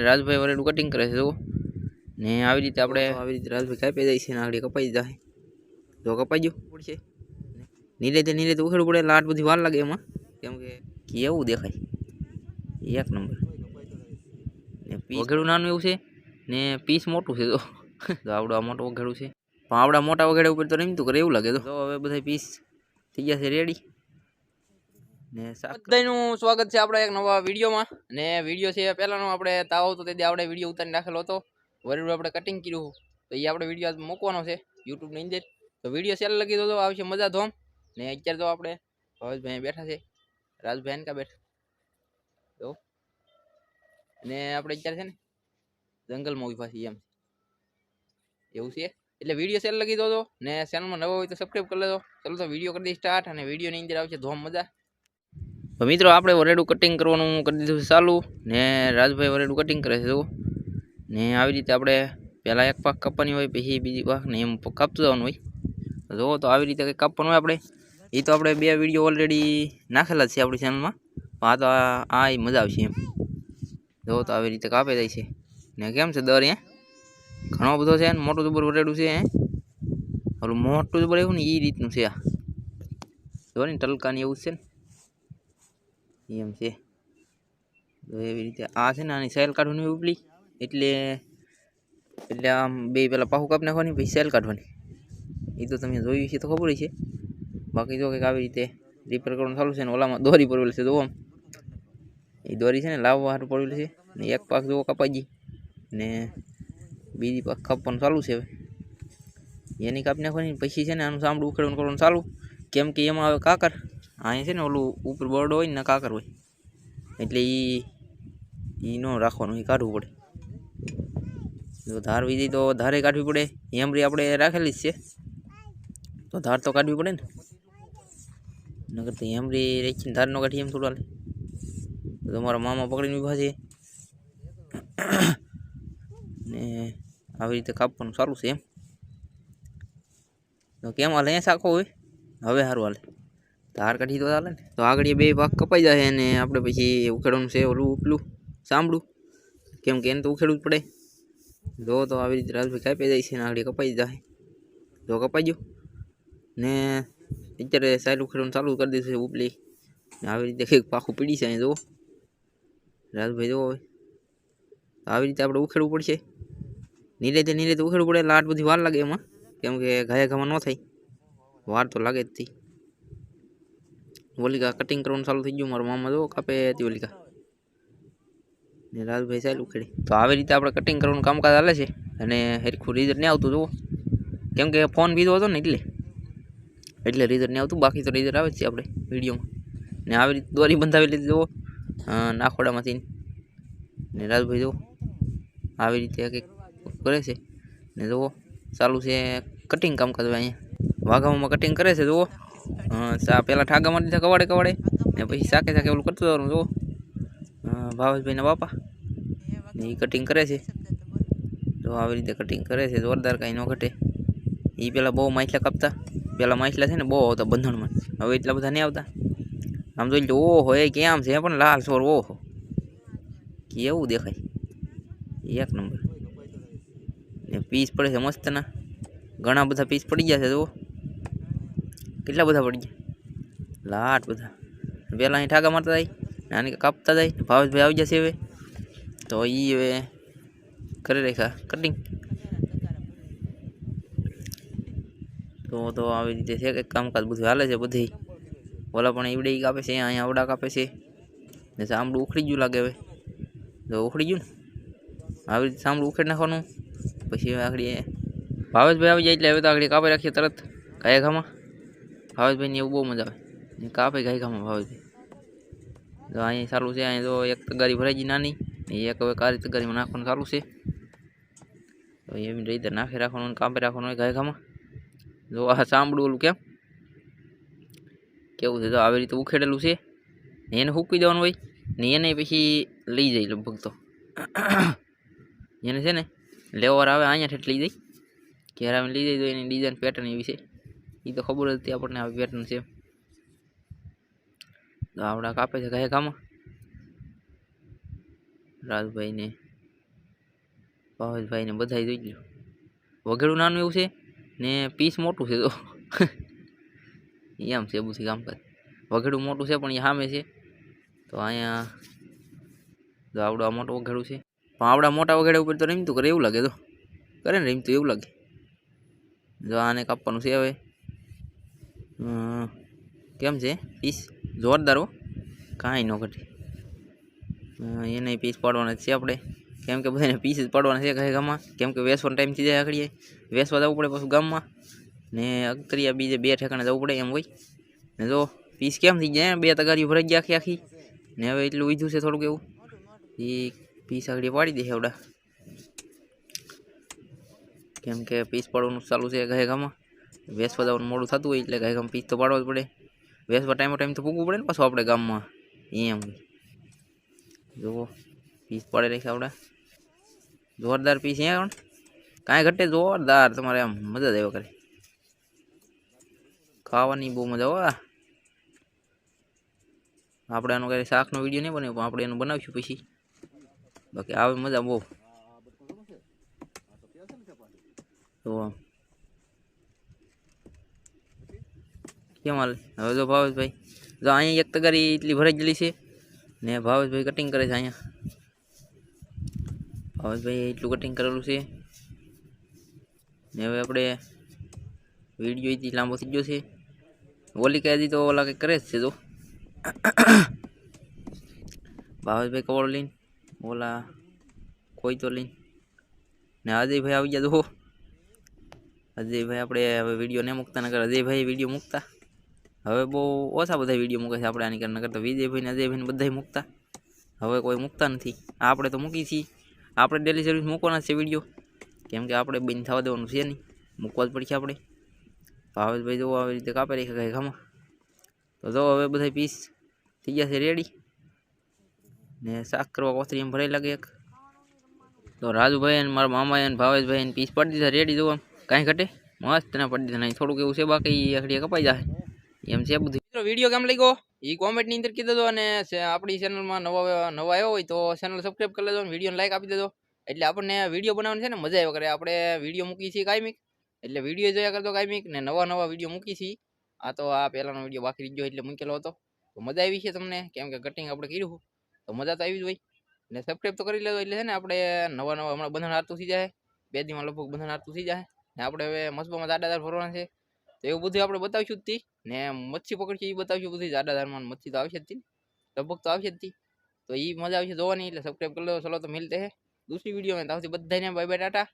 Rajbhai વરેડું cutting કરે છે જુઓ. ને આવી રીતે આપણે આવી રીતે રાજભાઈ કાપી જાય છે ને આગળ કપાઈ જાય. જો કપાઈ ગયું પડશે. નીલે તે તો ઉખેડવું પડે લાટ બધી વાર લાગે એમાં. કેમ કે કેવું દેખાય. એક નંબર. ને વઘેડું નાનું એવું છે ને પીસ મોટું છે તો આવડું આ મોટું વઘેડું છે. પણ આવડા મોટા વઘેડા ઉપર તો રમતું કરે એવું લાગે તો હવે બધા પીસ થઈ ગયા છે રેડી બધાનું સ્વાગત છે આપણા એક નવા વિડીયોમાં. ને વીડિયો છે પહેલાનો આપણે તાવ હતો તેથી આપણે વીડિયો ઉતારી નાખેલો હતો. વરેડું આપણે કટિંગ કર્યું. તો એ આપણે વીડિયો મૂકવાનો છે યુટ્યુબની અંદર. તો વીડિયો સેલ લગી તો આવશે મજા ધોમ ને અત્યારે તો આપણે ભવેશભાઈ બેઠા છે. રાજભાઈ કા બેઠા. તો ને આપણે અત્યારે છે ને જંગલમાં ઊભા છીએ એમ. એવું છે. એટલે વીડિયો સેલ લગી દો ને ચેનલમાં નવો હોય તો સબસ્ક્રાઈબ કરી લેજો. ચલો તો વીડિયો કરી દઈએ સ્ટાર્ટ અને વિડીયોની અંદર આવશે ધોમ મજા. તો મિત્રો, આપણે વરેડું કટિંગ કરવાનું કરી દીધું છે ચાલુ. ને રાજભાઈ વરેડું કટિંગ કરે છે, જુઓ. ને આવી રીતે આપણે પહેલાં એક પાક કાપવાની હોય, પછી બીજી પાક, ને એમ કાપતું જવાનું હોય. જુઓ, તો આવી રીતે કંઈ કાપવાનું હોય આપણે. એ તો આપણે બે વીડિયો ઓલરેડી નાખેલા છે આપણી ચેનલમાં આ તો આ ય મજા આવશે એમ. જુઓ, તો આવી રીતે કાપે જાય છે. ને કેમ છે દર અહીંયા ઘણો બધો છે, ને મોટું જબર વરેડું છે ઓલું મોટું જબર એવું ને એ રીતનું છે આ. જો ને, ટલકાની એવું છે ને. એમ છે. તો એવી રીતે આ છે ને આની સેલ કાઢવાની ઉપલી. એટલે એટલે આમ બે પેલા પાહુ કાપ નાખવાની, પછી સેલ કાઢવાની. એ તો તમે જોયું છે તો ખબર છે બાકી જો કંઈક આવી રીતે રિપેર કરવાનું ચાલુ છે ને, ઓલામાં દોરી પડેલ છે, જોવો આમ. એ દોરી છે ને, લાવવા હારું પડેલ છે. ને એક પાક જોવો કપાઈ ગઈ. ને બીજી પાક કાપવાનું ચાલુ છે હવે. એની કાપી નાખવાની, પછી છે ને આનું સાંભળું ઉખેડવાનું કરવાનું ચાલુ. કેમ કે એમાં હવે કાકર. અહીંયા છે ને ઓલું ઉપર બર્ડ હોય ને કાકર હોય. એટલે એ એ ન રાખવાનું એ કાઢવું પડે. જો ધાર વીધી તો ધારે કાઢવી પડે. હેમરી આપણે રાખેલી જ છે. તો ધાર તો કાઢવી પડે ને. નગર તો હેમરી રાખીને ધાર નો કાઢી એમ થોડું હાલે. તમારા મામા પકડીને ઊભા છે. ને આવી રીતે કાપવાનું સારું છે એમ. તો કેમ હાલે? અહીંયા શાખો હોય? હવે સારું હાલે. ધાર કાઢી તો ચાલે ને. તો આગળ બે ભાગ કપાઈ જાય અને આપણે પછી ઉખેડવાનું છે ઓલું ઉપલું. સાંભળું. કેમ કે એને તો ઉખેડવું જ પડે. જો તો આવી રીતે રાજભાઈ કાપી જાય છે આગળ કપાઈ જાય જો કપાઈ ગયું. ને અત્યારે સાઈડ ઉખેડવાનું ચાલુ કરી દીધું છે ઉપલી. ને આવી રીતે કંઈક પાખું પીડી છે અહીં, જુઓ. રાજભાઈ, જુઓ હવે. આવી રીતે આપણે ઉખેડવું પડશે. નિરેતે તે નીલે તો ઉખેડવું પડે આટ બધી વાર લાગે એમાં. કેમ કે ઘાયા ઘામાં ન થાય. વાર તો લાગે જ થી ઓલિકા કટિંગ કરવાનું ચાલુ થઈ ગયું. મારા મામા જો કાપે હતી હોલિકા. ને રાજભાઈ ચાલુ ખેડી. તો આવી રીતે આપણે કટિંગ કરવાનું કામકાજ ચાલે છે. અને હરખું રિઝલ્ટ નહીં આવતું, જુઓ. કેમ કે ફોન બીજો હતો ને એટલે. એટલે રિઝલ્ટ નહીં આવતું, બાકી તો રિઝલ્ટ આવે છે આપણે વિડીયોમાં. ને આવી રીતે દોરી બંધાવી લીધી, જુઓ. નાખોડામાંથી ને રાજભાઈ જુઓ, આવી રીતે કંઈક કરે છે. ને જુઓ, ચાલુ છે કટિંગ કામકાજ અહીંયા. વાઘામાં કટિંગ કરે છે, જુઓ. સા પહેલાં ઠાગા મારી કવાડે કવાડે? ને પછી સાકે સાકે ઓલું કરતું જવાનું, જુઓ. ભાવેશભાઈના બાપા. એ કટિંગ કરે છે. તો આવી રીતે કટિંગ કરે છે, જોરદાર કાંઈ ન ઘટે. એ પહેલાં બહુ માછલા કાપતા. પહેલાં માછલા છે ને બહુ આવતા બંધણમાં. હવે એટલા બધા નહીં આવતા. આમ જોઈ લો, ઓહો, એ કેમ છે? પણ લાલ સોર ઓહો. કેવું દેખાય? એક નંબર. પીસ પડે છે મસ્તના. ઘણા બધા પીસ પડી ગયા છે, જુઓ. કેટલા બધા પડી ગયા લાટ બધા પહેલાં અહીં ઠાકા મારતા જાય ને આને કાપતા જાય ભાવેશભાઈ આવી જશે હવે તો એ હવે કરી રાખ્યા કટિંગ તો તો આવી રીતે છે કંઈક કામકાજ બધું હાલે છે બધી ઓલા પણ ઈવડે ઈ કાપે છે અહીંયા આવડા કાપે છે ને સાંભળું ઉખડી ગયું લાગે હવે તો ઉખડી ગયું ને આવી રીતે સાંભળું ઉખેડી નાખવાનું પછી હવે આગળ ભાવેશભાઈ આવી જાય એટલે હવે તો આગળ કાપી રાખીએ તરત ગાય ઘામાં ભાવેશભાઈને એવું બહુ મજા આવે. કાપે ગાય ઘામાં ભાવેશભાઈ. તો અહીંયા સારું છે, અહીંયા તો એક તગારી ભરાઈ ગઈ નાની એક હવે કારી તગારીમાં નાખવાનું સારું છે. તો એવી રીતે નાખી રાખવાનું કાપે રાખવાનું હોય ગાય ઘામાં જો આ સાંભળું ઓલું કેમ? કેવું છે? તો આવી રીતે ઉખેડેલું છે. એને સૂકી દેવાનું હોય, ને એને પછી લઈ જાય લગભગ તો. એને છે ને, લેવર આવે અહીંયા ઠેઠ લઈ જાય. ઘેર આવીને લઈ જાય તો એની ડિઝાઇન પેટર્ન એવી છે. એ તો ખબર હતી આપણને આવી પેટર્ન છે. તો આવડા કાપે છે ગાય ગામાં રાજભાઈને ભાવેશભાઈ ને બધા જોઈ લો વઘેડું નાનું એવું છે ને પીસ મોટું છે તો. એમ છે બધું કામકાજ. વઘેડું મોટું છે પણ એ સામે છે. તો અહીંયા જો આવડું આ મોટું વઘેડું છે. પણ આવડા મોટા વઘેડા ઉપર તો રમતું કરે એવું લાગે તો. કરે ને રમતું એવું લાગે. જો આને કાપવાનું છે હવે. કેમ છે? પીસ? જોરદાર હો. કાંઈ ન ઘટે. એને પીસ પાડવાના છે આપણે. કેમ કે બધાને પીસ જ પાડવાના છે કહે ગામમાં. કેમ કે વેસવાનો ટાઈમ થઈ જાય આખડીએ વેસવા જવું પડે પછી ગામમાં. ને અગતરિયા બીજે બે ઠેકાણે જવું પડે એમ હોય. ને જો, પીસ કેમ થઈ જાય? બે તગારીઓ ભરાઈ ગયા આખી આખી. ને હવે એટલું વીધું છે થોડુંક એવું. એ પીસ આગળ પાડી દે આવડા કેમ કે પીસ પાડવાનું ચાલુ છે ગાય ગામમાં. વેસવા જવાનું મોડું થતું હોય એટલે ગાય ગામ પીસ તો પાડવો જ પડે. વેસવા ટાઈમો ટાઈમ તો પૂગવું પડે ને પાછું આપણે ગામમાં. એમ. જુઓ પીસ પાડે રાખ્યા આપણે. જોરદાર પીસ અહીંયા પણ કાંઈ ઘટે જોરદાર તમારે આમ મજા જ આવ્યા કરે. ખાવાની બહુ મજા આવે. આપણે આનો ક્યારે શાકનો વીડિયો નહીં બને પણ આપણે એનું બનાવીશું પછી. બાકી આવે મજા બહુ. તો કેમ હાલે? હવે જો ભાવેશભાઈ, જો અહીંયા એક તગારી એટલી ભરાઈ ગયેલી છે ને ભાવેશભાઈ કટિંગ કરે છે અહીંયા. ભાવેશભાઈ એટલું કટિંગ કરેલું છે. ને હવે આપણે વીડિયો એથી લાંબો થઈ ગયો છે. ઓલી કે હજી તો ઓલા કંઈક કરે જ છે તો ભાવેશભાઈ કવડો લઈને, ઓલા કોઈ તો લઈને. ને અજયભાઈ આવી ગયા તો અજયભાઈ આપણે હવે વીડિયો નહીં મૂકતા, નકર અજયભાઈ વીડિયો મૂકતા. હવે બહુ ઓછા બધા વીડિયો મૂકે છે આપણે આની કરતા નકર તો વિજયભાઈ ને અજયભાઈ બધાય મૂકતા. હવે કોઈ મૂકતા નથી. આપણે તો મૂકી છીએ. આપણે ડેલી સર્વિસ મૂકવાના છે વીડિયો. કેમ કે આપણે બંધ થવા દેવાનું છે નહીં. મૂકવા જ પડશે આપણે. ભાવેશભાઈ જોવો આવી રીતે કાપી રાખે કઈ ખામાં તો જો હવે બધા પીસ થઈ ગયા છે રેડી ને શાક કરવા કોથરી એમ ભરાઈ લાગે એક. તો રાજુભાઈ અને મારા મામા અને ભાવેશભાઈ પીસ પડી દીધા રેડી જોવા. કાંઈ ઘટે? મસ્ત ના પડી દીધા. નહીં થોડુંક એવું છે, બાકી આખડી કપાઈ જાય એમ છે બધું. મિત્રો વીડિયો કેમ લાગ્યો? એ કોમેન્ટની અંદર કીધો દો અને આપણી ચેનલમાં નવા નવા આવ્યો હોય તો ચેનલ સબસ્ક્રાઈબ કરી લેજો અને વિડીયોને લાઈક આપી દેજો. એટલે આપણને વીડિયો બનાવવાની છે ને મજા આવ્યા કરે આપણે વીડિયો મૂકીએ છીએ કાયમિક. એટલે વીડિયો જોયા કરતો કાયમિક ને નવા નવા વીડિયો મૂકી છીએ. આ તો આ પહેલાનો વીડિયો બાકી રહી ગયો એટલે મૂકેલો હતો. તો મજા આવી છે તમને? કેમ કે કટિંગ આપણે કર્યું તો મજા તો આવી જ હોય. ને સબસ્ક્રાઈબ તો કરી લેજો એટલે છે ને આપણે નવા નવા હમણાં બંધન હારતું થઈ જાય. બે દીમાં લગભગ બંધન હારતું થઈ જાય. ને આપણે હવે મસ્બામાં દાદાદાર ફરવાના છે. તો એવું બધું આપણે બતાવીશું જ ને મચ્છી પકડશે એ બતાવીશું બધી, જાડા ધારમાં મચ્છી તો આવશે જ તી. લગભગ તો આવશે જ તી. તો એ મજા આવશે જોવાની, એટલે સબસ્ક્રાઈબ કરી લો, ચલો તો મિલતે હે. દૂસરી વીડિયો મેં તાવથી બધાને બાય બાય ટાટા.